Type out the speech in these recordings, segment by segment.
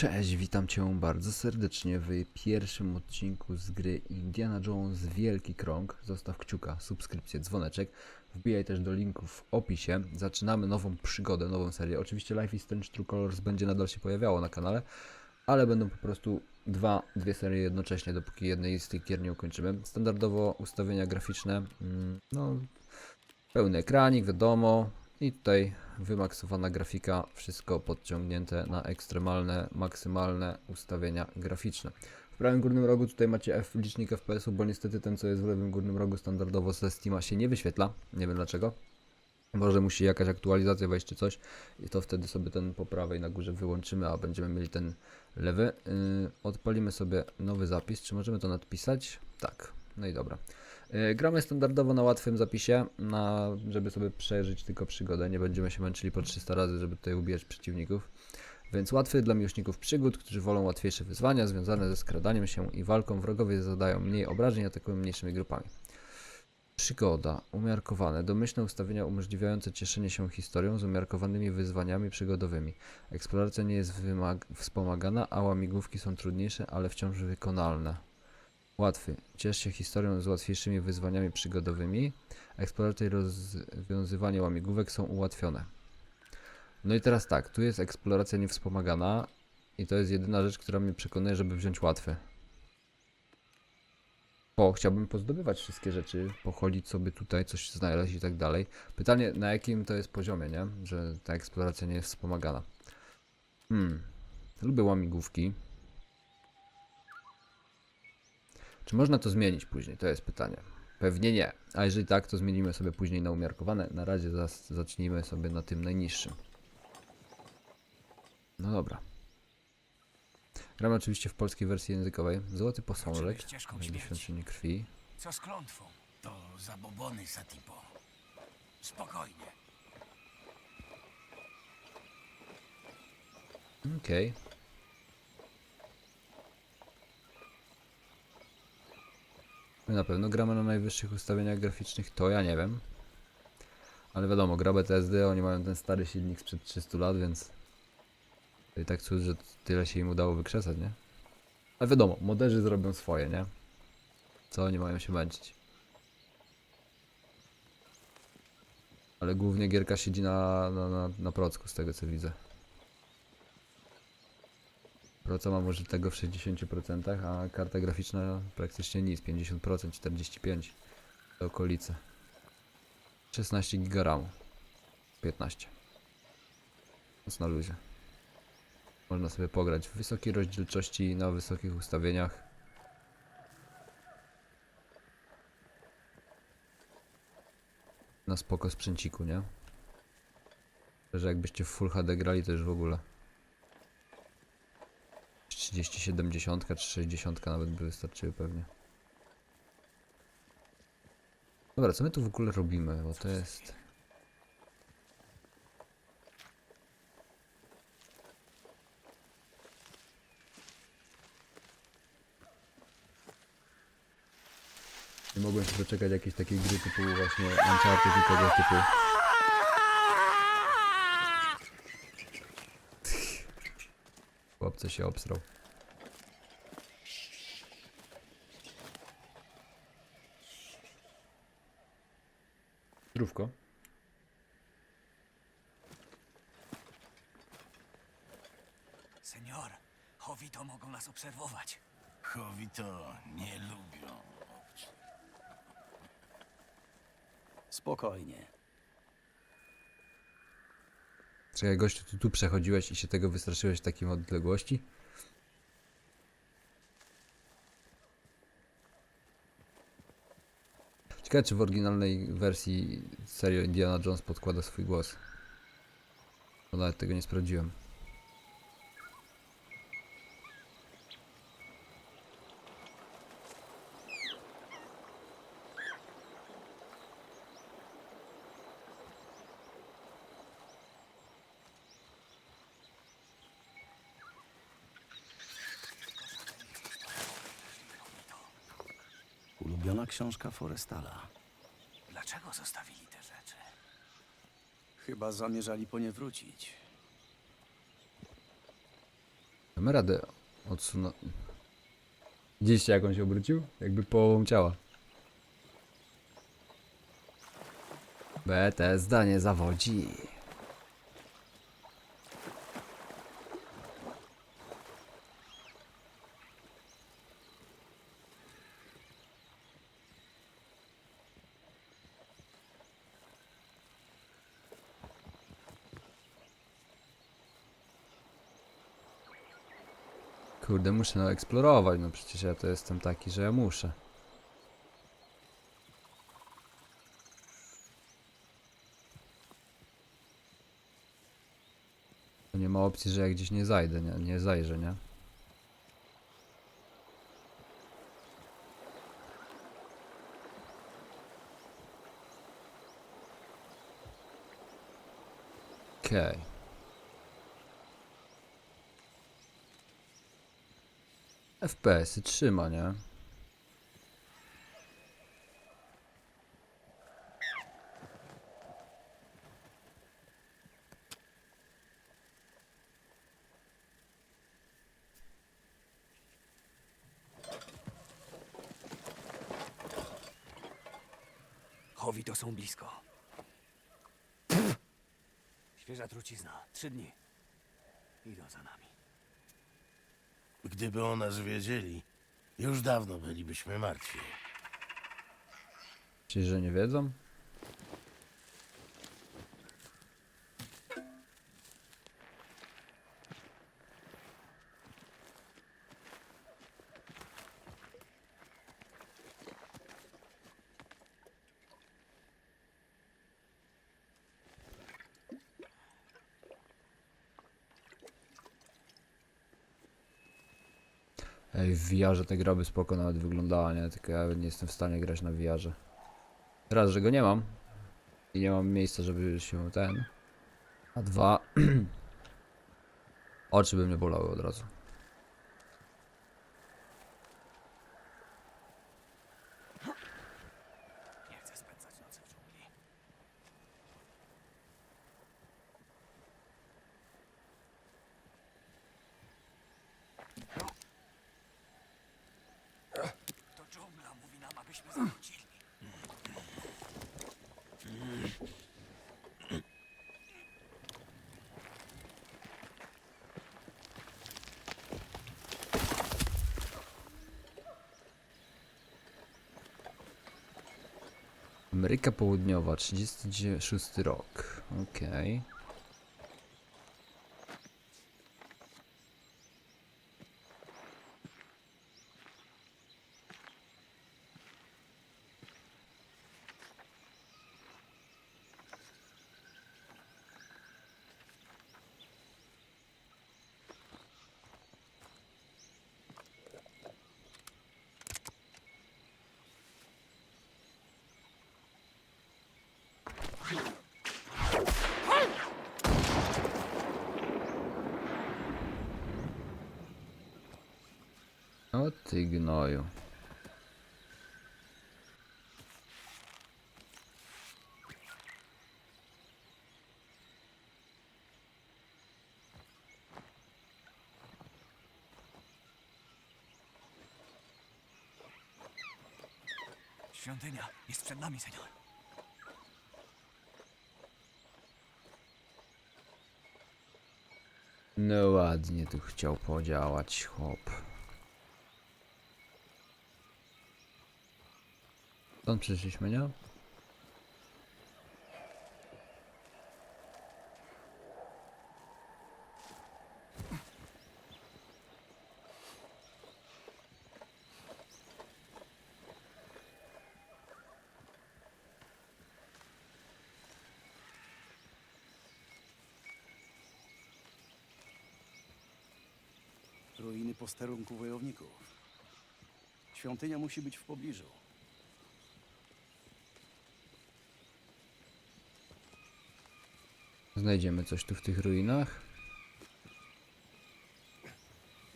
Cześć, witam Cię bardzo serdecznie w pierwszym odcinku z gry Indiana Jones Wielki Krąg. Zostaw kciuka, subskrypcję, dzwoneczek. Wbijaj też do linków w opisie. Zaczynamy nową przygodę, nową serię. Oczywiście Life is Strange True Colors będzie nadal się pojawiało na kanale, ale będą po prostu dwa, dwie serie jednocześnie, dopóki jednej z tych gier nie ukończymy. Standardowo ustawienia graficzne, mm, no pełny ekranik, wiadomo. I tutaj wymaksowana grafika, wszystko podciągnięte na ekstremalne, maksymalne ustawienia graficzne. W prawym górnym rogu tutaj macie F, licznik FPS-u, bo niestety ten co jest w lewym górnym rogu standardowo ze Steama się nie wyświetla, nie wiem dlaczego. Może musi jakaś aktualizacja wejść czy coś i to wtedy sobie ten po prawej na górze wyłączymy, a będziemy mieli ten lewy. Yy, odpalimy sobie nowy zapis, czy możemy to nadpisać? Tak, no i dobra. Yy, Gramy standardowo na łatwym zapisie, na, żeby sobie przeżyć tylko przygodę. Nie będziemy się męczyli po 300 razy, żeby tutaj ubijać przeciwników. Więc łatwy dla miłośników przygód, którzy wolą łatwiejsze wyzwania związane ze skradaniem się i walką. Wrogowie zadają mniej obrażeń, atakują mniejszymi grupami. Przygoda. Umiarkowane. Domyślne ustawienia umożliwiające cieszenie się historią z umiarkowanymi wyzwaniami przygodowymi. Eksploracja nie jest wspomagana, a łamigłówki są trudniejsze, ale wciąż wykonalne. Łatwy. Ciesz się historią z łatwiejszymi wyzwaniami przygodowymi. Eksploracja i rozwiązywanie łamigłówek są ułatwione. No i teraz tak, tu jest eksploracja niewspomagana i to jest jedyna rzecz, która mnie przekonuje, żeby wziąć łatwy. Bo chciałbym pozdobywać wszystkie rzeczy, pochodzić sobie tutaj, coś znaleźć i tak dalej. Pytanie, na jakim to jest poziomie, nie? Że ta eksploracja nie jest wspomagana. Hmm. Lubię łamigłówki. Czy można to zmienić później? To jest pytanie. Pewnie nie. A jeżeli tak, to zmienimy sobie później na umiarkowane. Na razie zacznijmy sobie na tym najniższym. No dobra. Gramy oczywiście w polskiej wersji językowej. Złoty posążek. Świątyni krwi. Co z klątwą? To zabobony, Satipo. Spokojnie. Okej. My na pewno gramy na najwyższych ustawieniach graficznych, to ja nie wiem. Ale wiadomo, gra BTSD, oni mają ten stary silnik sprzed 300 lat, więc... I tak cud, że tyle się im udało wykrzesać, nie? Ale wiadomo, moderzy zrobią swoje, nie? Co oni mają się męczyć? Ale głównie gierka siedzi na, na, na, na procku, z tego co widzę. Proca ma może tego w 60%, a karta graficzna praktycznie nic, 50%, 45% te okolice. 16 GB RAMu. 15. Więc na luzie. Można sobie pograć w wysokiej rozdzielczości, na wysokich ustawieniach. Na spoko sprzęciku, nie? Że jakbyście w Full HD grali, to już w ogóle. 30, 70 czy 60 nawet by wystarczyły pewnie. Dobra, co my tu w ogóle robimy? Bo to jest. Nie mogłem się doczekać jakiejś takiej gry typu właśnie Uncharted i tego typu. Chłopcy się obsrał. Zdrówko. Senior, Howito mogą nas obserwować. Chowito nie lubią. Spokojnie. Czekaj, gościu, ty tu przechodziłeś i się tego wystraszyłeś w takim odległości? Ciekawe, czy w oryginalnej wersji serio Indiana Jones podkłada swój głos. Bo nawet tego nie sprawdziłem. Ulubiona książka Forestala. Dlaczego zostawili te rzeczy? Chyba zamierzali po nie wrócić. Damy radę odsunąć. Widzieliście jak on się obrócił? Jakby połową ciała. BT zdanie zawodzi. Kurde, muszę no eksplorować, no przecież ja to jestem taki, że ja muszę. Nie ma opcji, że ja gdzieś nie zajdę, nie, nie zajrzę, nie? Okej. FPS-y trzyma, nie? Chowi to są blisko. Świeża trucizna. Trzy dni. Idą za nami. Gdyby o nas wiedzieli, już dawno bylibyśmy martwi. Czyli, że nie wiedzą? Ej, w VR te gra by spoko nawet wyglądała, nie? Tylko ja nie jestem w stanie grać na VR-ze. Raz, że go nie mam. I nie mam miejsca, żeby się ten. A dwa. Oczy by mnie bolały od razu. Nie chcę spędzać nocy w dżungli. To dżungla abyśmy zawrócili. Ameryka Południowa, 36 rok. Okej. O ty gnoju. Świątynia jest przed nami, senior. No ładnie tu chciał podziałać chłop. Stąd przyszliśmy, nie? Ruiny posterunku wojowników. Świątynia musi być w pobliżu. Znajdziemy coś tu w tych ruinach?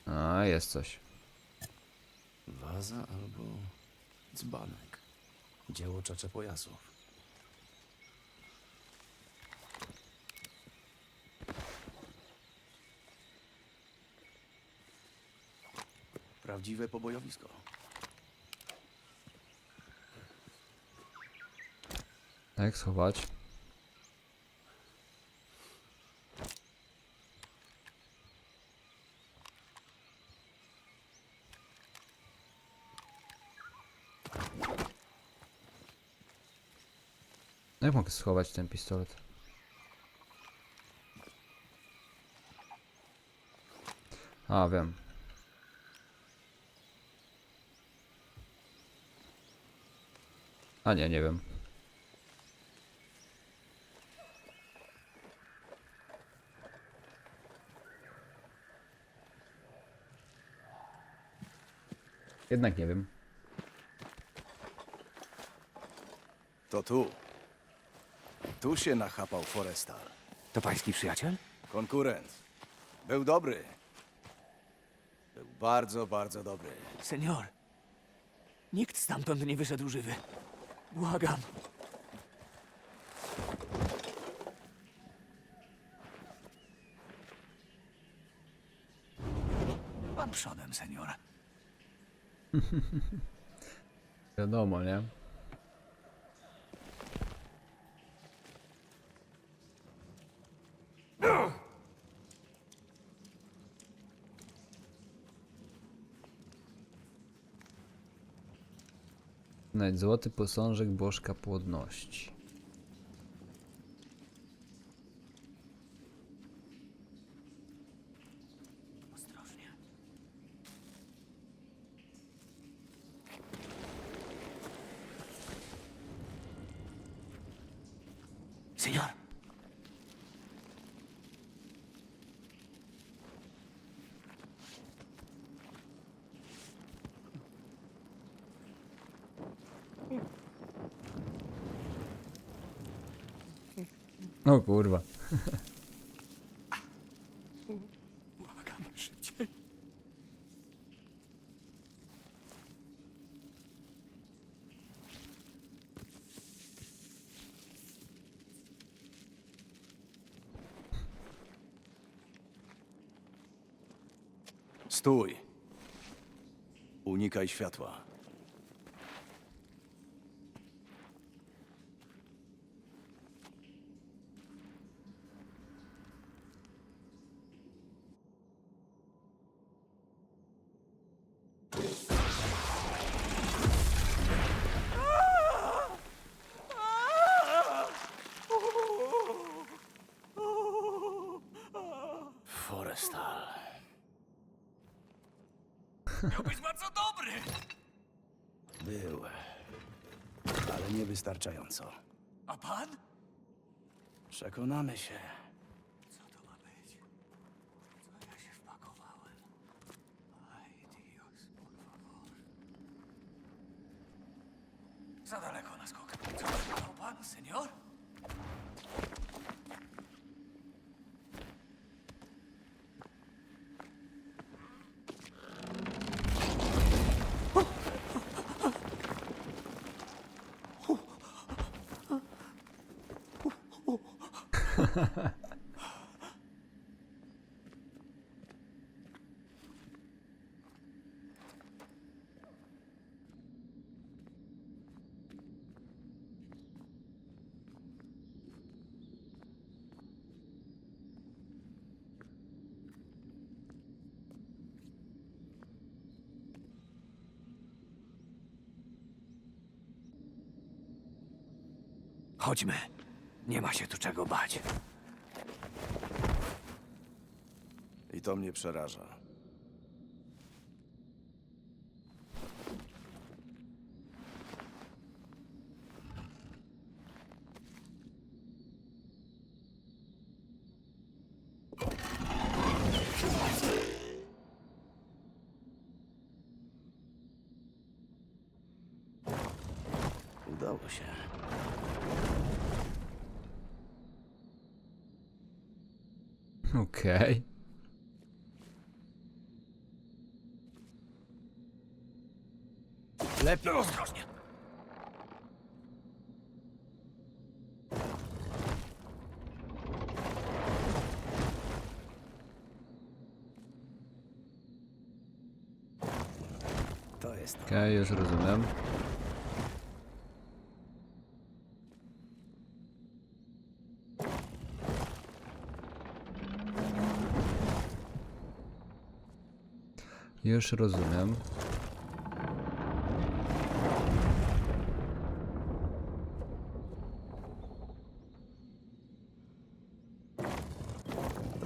A, jest coś. Waza albo dzbanek. Dzieło Czaczepojasów. prawdziwe pobojowisko. Jak schować? Jak mogę schować ten pistolet? A, wiem. A nie, nie wiem. Jednak nie wiem. To tu. Tu się nachapał Forestal. To pański przyjaciel? Konkurent. Był dobry. Był bardzo, bardzo dobry. Senior. Nikt stamtąd nie wyszedł żywy. Błagam. Pan przodem, senior. Wiadomo, nie? Znajdź złoty posążek Bożka Płodności. Ostrożnie. Senior. O kurwa. Stój. Unikaj światła. Forestal. Miał być bardzo dobry! Był. Ale niewystarczająco. A pan? Przekonamy się. Co to ma być? Co ja się wpakowałem? Ay, Dios, por favor. Za daleko na skok. Co wybrał pan, senior? Chodźmy. Nie ma się tu czego bać. I to mnie przeraża. Udało się. Okej. Lepiej. Ostrożnie! Foresta. Okej, już rozumiem. Już rozumiem.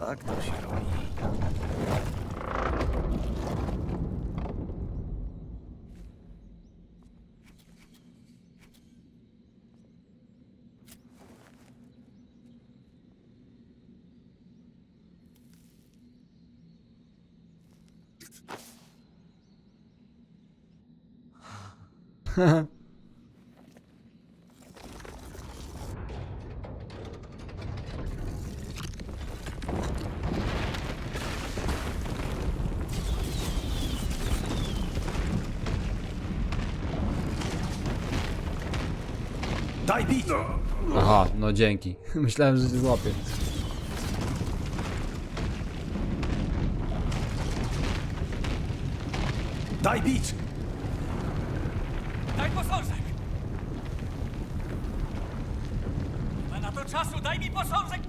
Tak to się robi. Daj bit! Aha, no dzięki. Myślałem, że się złapię. Daj bit! Daj posążek! Nie ma na to czasu, daj mi posążek!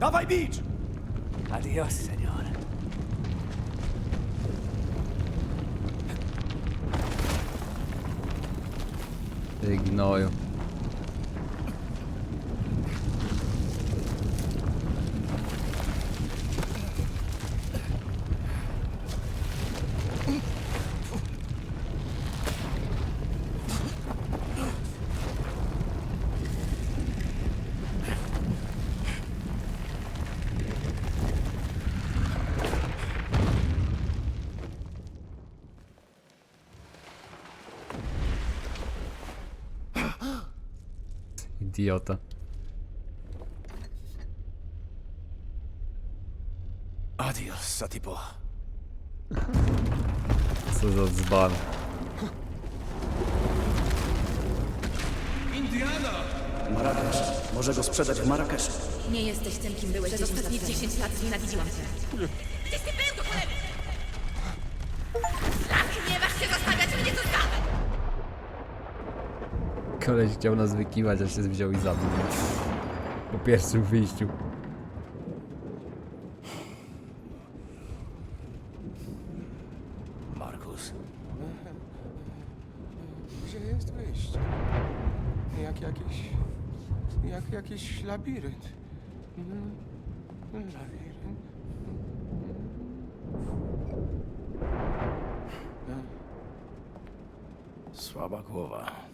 Dawaj bicz! Adios, senior. Ty gnoju. Idiota. Adios, Satipo. Co za dzban. Marrakesz. Może go sprzedać w Marrakeszu. Nie jesteś tym, kim byłeś Przez ostatnie 10 lat znienawidziłam cię. Koleś chciał nas wykiwać, a się wziął i zabił. Po pierwszym wyjściu. Markus. Gdzie jest wyjście? Jak jakiś... Jak jakiś labirynt. Mhm. Labirynt. Słaba głowa.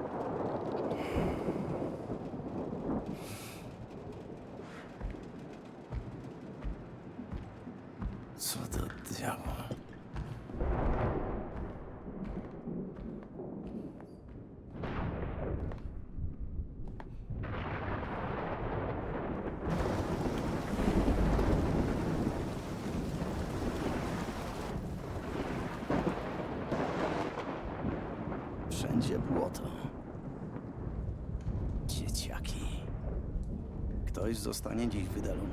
Wszędzie błoto. Dzieciaki. Ktoś zostanie dziś wydalony.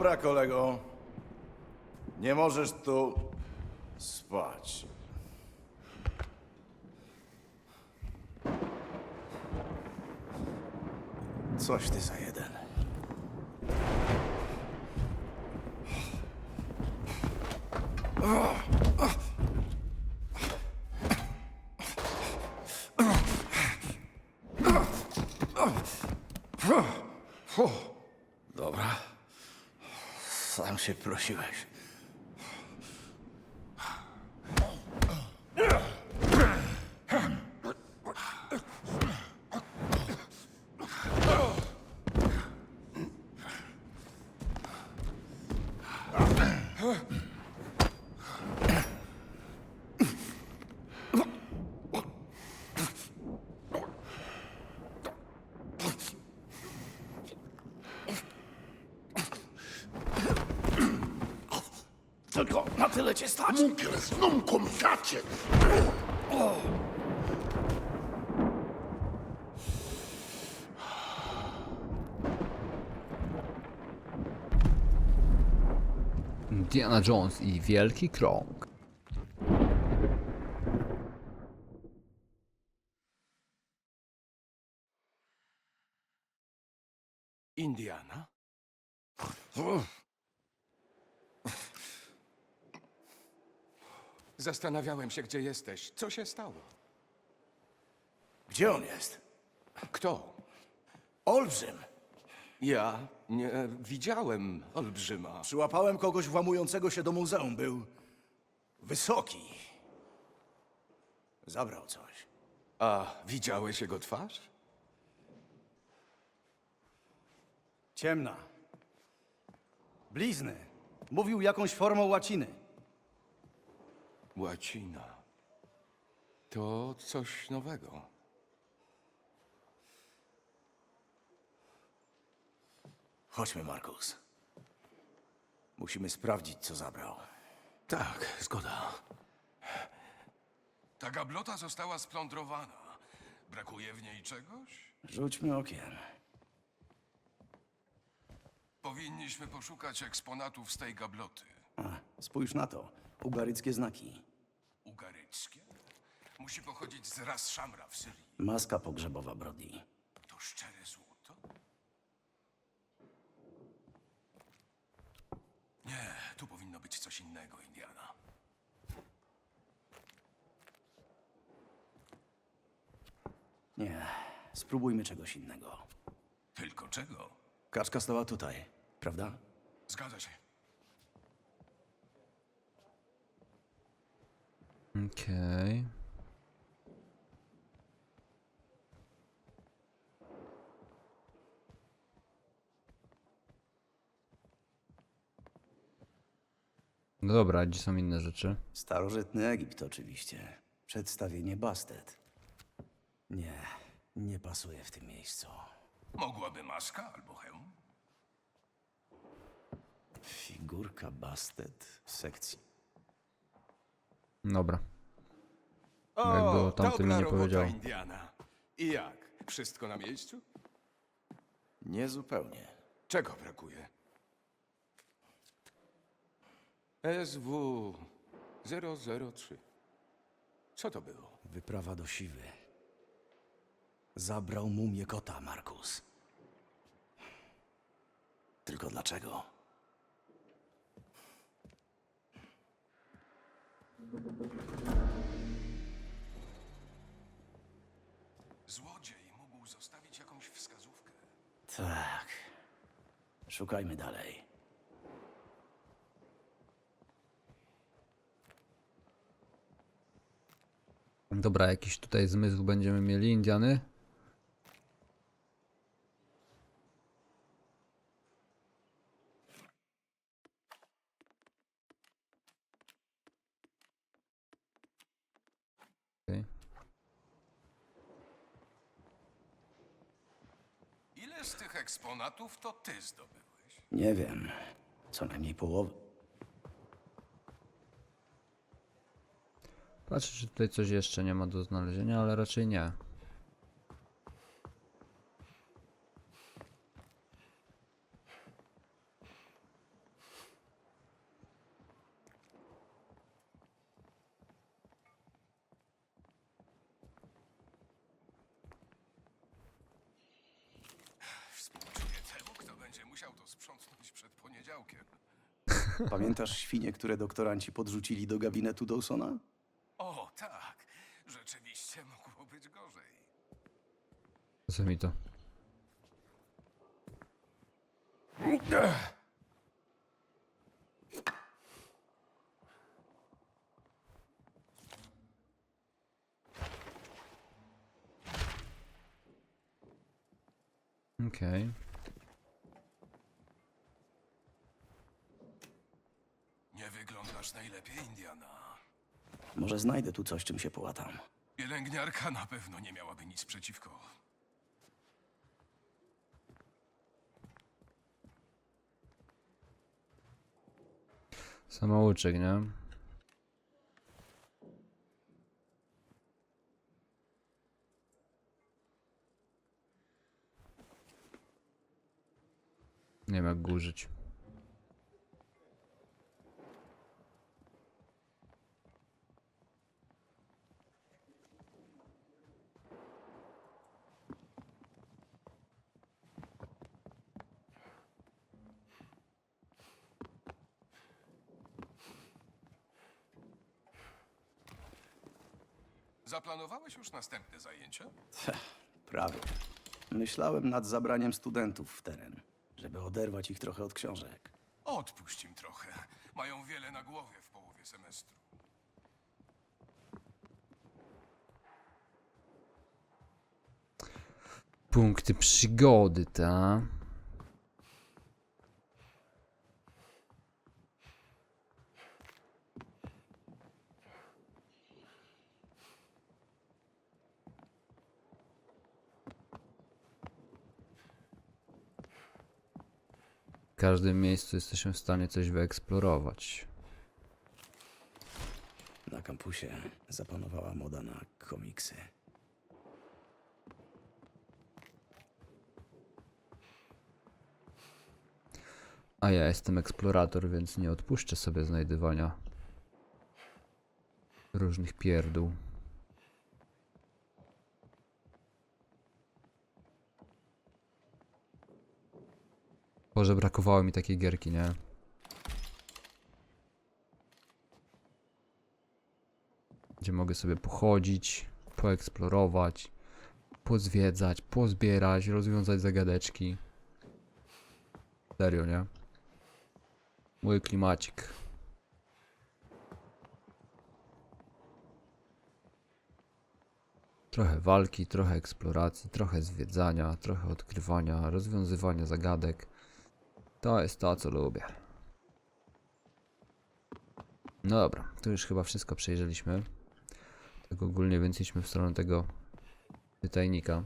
Dobra, kolego. Nie możesz tu spać. Coś ty za jeden. Się prosiłeś. Non compiace! Indiana Jones i Wielki Krąg. Indiana? Zastanawiałem się, gdzie jesteś. Co się stało? Gdzie on jest? Kto? Olbrzym. Ja nie widziałem olbrzyma. Przyłapałem kogoś włamującego się do muzeum. Był wysoki. Zabrał coś. A widziałeś jego twarz? Ciemna. Blizny. Mówił jakąś formą łaciny. Łacina. To coś nowego. Chodźmy, Markus. Musimy sprawdzić, co zabrał. Tak, zgoda. Ta gablota została splądrowana. Brakuje w niej czegoś? Rzućmy okiem. Powinniśmy poszukać eksponatów z tej gabloty. A, spójrz na to. Ugaryckie znaki. Ugaryckie? Musi pochodzić z ras Szamra w Syrii. Maska pogrzebowa Brody. To szczere złoto? Nie, tu powinno być coś innego, Indiana. Nie, spróbujmy czegoś innego. Tylko czego? Kaczka stała tutaj, prawda? Zgadza się. Okej. No dobra, gdzie są inne rzeczy? Starożytny Egipt oczywiście. Przedstawienie Bastet. Nie, nie pasuje w tym miejscu. Mogłaby maska albo hełm? Figurka Bastet w sekcji. Dobra. No Jak było, tamty mi nie powiedział. Indiana. I jak? Wszystko na miejscu? Niezupełnie. Czego brakuje? SW 003. Co to było? Wyprawa do Siwy. Zabrał mumię kota, Markus. Tylko dlaczego? Złodziej mógł zostawić jakąś wskazówkę. Tak. Szukajmy dalej. Dobra, jakiś tutaj zmysł będziemy mieli, Indiany? Z tych eksponatów to ty zdobyłeś? Nie wiem. Co najmniej połowę. Patrzę, czy tutaj coś jeszcze nie ma do znalezienia, ale raczej nie. Pamiętasz świnie, które doktoranci podrzucili do gabinetu Dawsona? O, tak. Rzeczywiście mogło być gorzej. Co mi to? Okej. Najlepiej, Indiana. Może znajdę tu coś, czym się połatam. Pielęgniarka na pewno nie miałaby nic przeciwko. Samouczek, nie? Nie wiem jak go użyć. Zaplanowałeś już następne zajęcia? Prawie. Myślałem nad zabraniem studentów w teren, żeby oderwać ich trochę od książek. Odpuść im trochę. Mają wiele na głowie w połowie semestru. Punkty przygody, ta. W każdym miejscu jesteśmy w stanie coś wyeksplorować. Na kampusie zapanowała moda na komiksy. A ja jestem eksplorator, więc nie odpuszczę sobie znajdywania różnych pierdół. Boże, brakowało mi takiej gierki, nie? Gdzie mogę sobie pochodzić, poeksplorować, pozwiedzać, pozbierać, rozwiązać zagadeczki. Serio, nie? Mój klimacik. Trochę walki, trochę eksploracji, trochę zwiedzania, trochę odkrywania, rozwiązywania zagadek. To jest to, co lubię. No dobra, tu już chyba wszystko przejrzeliśmy. Tak ogólnie więc idźmy w stronę tego pytajnika.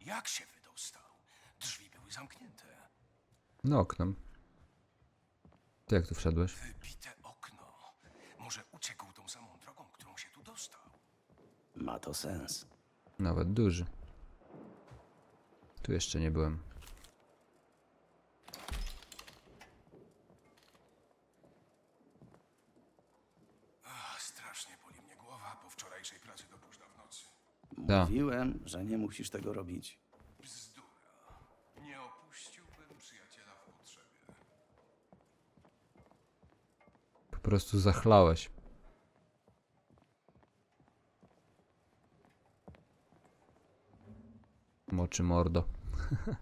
Jak się wydostał? Drzwi były zamknięte. No oknem. Ty jak tu wszedłeś? Ma to sens. Nawet duży. Tu jeszcze nie byłem. Ach, strasznie boli mnie głowa po wczorajszej pracy do późna w nocy. Da. Mówiłem, że nie musisz tego robić. Bzdura. Nie opuściłbym przyjaciela w potrzebie. Po prostu zachlałeś. Moczy mordo.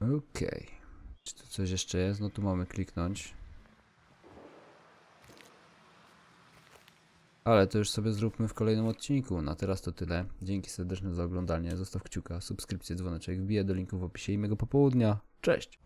Okej. Czy tu coś jeszcze jest? No tu mamy kliknąć. Ale to już sobie zróbmy w kolejnym odcinku. Na teraz to tyle. Dzięki serdeczne za oglądanie. Zostaw kciuka, subskrypcję, dzwoneczek. Wbiję do linku w opisie i mego popołudnia. Cześć!